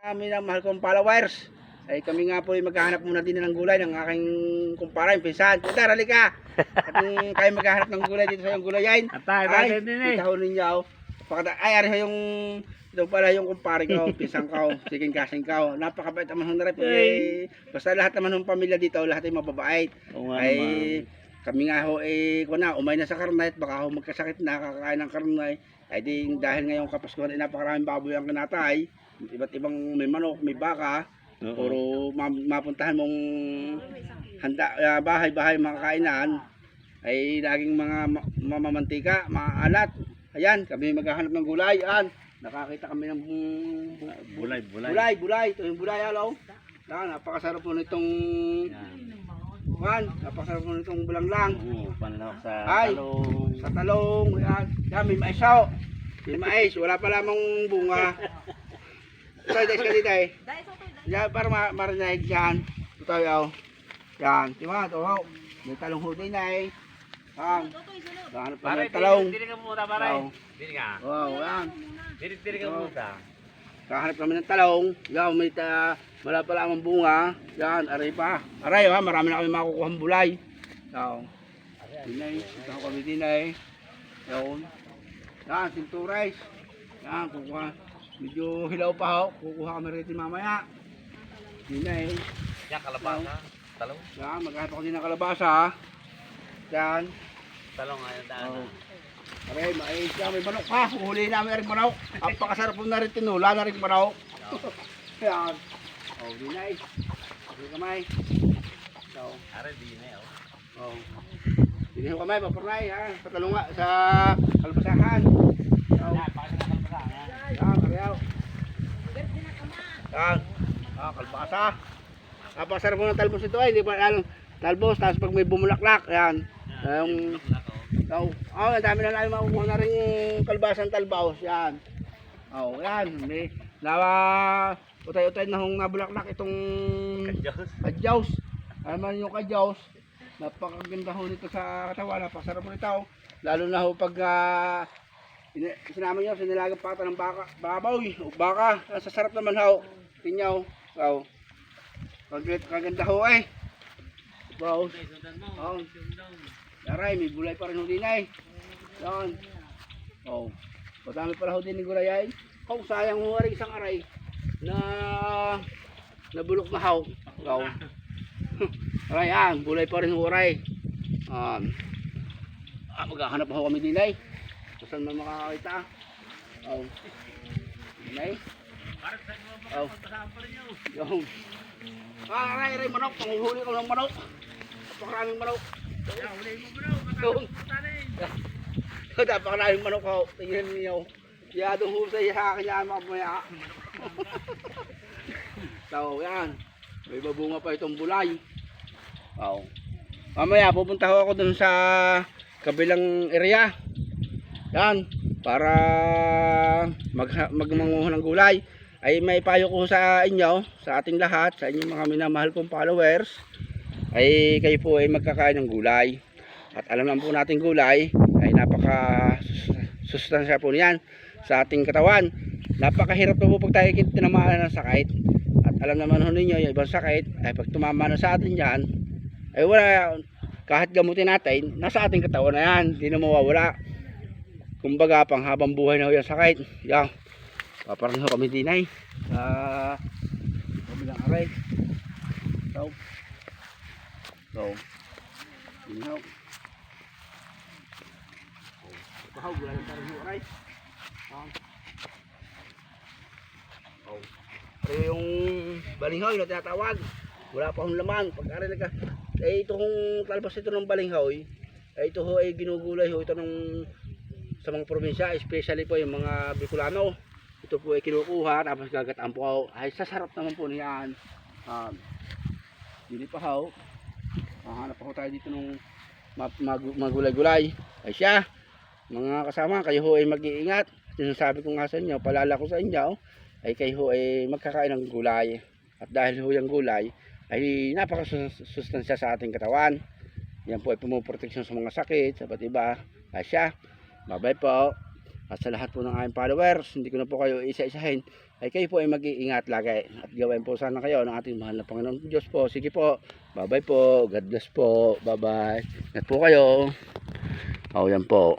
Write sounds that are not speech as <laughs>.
Kami na mahal kong followers. Ay kami nga po ay maghahanap muna din ng gulay ng aking kumpara, yung pinsan. Puta, rali <laughs> ka! At kayo maghahanap ng gulay dito sa yung gulayan, At tayo ay, natin din eh. kita ninyo. oh. Pakata, ay, ari yung, ito pala yung kumpare ko, <laughs> pinsan ko, siking kasing ko. Napakabait naman ho na rin. Eh, basta lahat naman ng pamilya dito, lahat ay mababait. Oo nga ay, naman. kami nga ho, eh, kung na, umay na sa karnay, baka ho magkasakit na, kakakain ng karnay. Ay di, dahil ngayong kapaskuhan, ay napakaraming baboy ang kinatay. Iba't ibang may manok, may baka. Oo. Puro ma- mapuntahan mong handa, ah, bahay-bahay makakainan ay laging mga ma- mamamantika, maalat. Ayan, kami maghahanap ng gulay. Ayan, nakakita kami ng bu- bu- Bulay, bulay. bulay, bulay. Ito yung bulay, alo. Ayan, napakasarap po nitong Yan. Napakasarap po nitong bulanglang. Oo, panlawak sa Ay. talong. Sa talong, ayan, yan, may maisaw. May mais, wala pa lamang bunga. Ito, guys, kanita eh. Yan, para ma marinig yan. Ito tayo. Yan, di ba? Ito, oh. May talong huday na eh. Yan. Yan, Pare, may talong. dili ka muna, pare. Oo. Dili ka. Wow, yan. Dili, dili ka Oo. muna. Kahanap kami ng talong. Yan, may ta wala pa lamang bunga. Yan, aray pa. Aray, ha, marami na kami makukuha bulay. Yan. Dinay, ito kami dinay. Yan. Yan, sinturais. Yan, kukuha. Medyo hilaw pa ho. Kukuha kami rito mamaya. Dinay. Yan, kalabasa. Talong. Yan, maghanap ako din ng kalabasa. Yan. Talong ayun daan. Oh. Aray, mais ka, may manok pa. Huli namin rin manok. Ang pakasarap na rin tinula na rin manok. Yan. Oh, di na eh. Okay kamay. So, Are, di na eh. oh. oh. Hindi ko kamay, paparnay ha. Sa talunga, sa kalbasahan. Oh. Yan, pakita ka kalabasa. Yan. Yan, karyaw. Yan. Ah, kalbasa. Napakasarap po ng talbos ito ay. Hindi pa alam. Talbos, tapos pag may bumulaklak. Yan. Yung So, oh, ang dami na namin makukuha na rin yung kalbasan talbaos. Yan. Oh, yan. May nawa utay-utay na hong nabulaklak itong Diyos. kadyaws. Ano man yung kadyaws. Napakaganda ho nito sa katawan. Napakasarap po nito. Lalo na ho pag uh, sinama nyo, sinilagang pata ng baka, babaw eh, o baka. Ang sasarap naman ho. Tinyaw. So, kaganda, kaganda ho eh. Wow. Oh. Sundan. Aray, may bulay pa rin ho din ay. Yan. Oh. Patami pala ho din ni gulay ay. Oh, sayang ho aray isang aray na nabulok na haw. Oh. <laughs> aray yan, bulay pa rin ho aray. Um, ah, maghahanap ho kami din ay. Kung saan man makakakita. Oh. Dinay. Saan mo ba? Oh. Pagpasaan pa rin yun. Yung. Ah, aray, aray, manok. Panguhuli ko ng manok. Napakaraming manok. Yan, huli mo bro. Yung. Pagpasaan Napakaraming manok ko. Tingnan niyo. Siyadong husay sa akin yan mga maya. so, yan. May babunga pa itong bulay. Oh. Mamaya pupunta ako dun sa kabilang area. Yan. Para mag magmanguha ng gulay. Ay may payo ko sa inyo, sa ating lahat, sa inyong mga minamahal kong followers. Ay kayo po ay magkakain ng gulay. At alam naman po natin gulay ay napaka sustansya po niyan sa ating katawan. Napakahirap po pag tayo tinamaan ng sakit. At alam naman ho ninyo, yung ibang sakit ay pag tumama na sa atin yan, ay wala, kahit gamutin natin, nasa ating katawan na yan, hindi na mawawala. Kumbaga, pang habang buhay na ho yung sakit. Yan. Paparang ho kami din ay. Sa kabilang aray. So, so, ho. Bahaw, wala lang tayo aray. Oh. Pero yung balinghoy na tinatawag, wala pa hong laman. Pag aray nagka, eh ito hong talbas ito ng balinghoy, eh ito ho ay ginugulay ho ito ng sa mga probinsya, especially po yung mga Bicolano. Ito po ay kinukuha, tapos gagataan po ako. Ay, sasarap naman po niyan. Um, hindi pa ho. Hahanap ako tayo dito ng mag- mag- magulay-gulay. Ay siya, mga kasama, kayo ho ay mag-iingat. Sinasabi ko nga sa inyo, palala ko sa inyo, ay kayo ho ay magkakain ng gulay. At dahil ho yung gulay, ay napakasustansya sa ating katawan. Yan po ay pumuproteksyon sa mga sakit, sa iba. Ay siya, bye-bye po. At sa lahat po ng aking followers, hindi ko na po kayo isa-isahin, ay kayo po ay mag-iingat lagi. At gawain po sana kayo ng ating mahal na Panginoon Diyos po. Sige po. Bye-bye po. God bless po. Bye-bye. Ingat po kayo. O, yan po.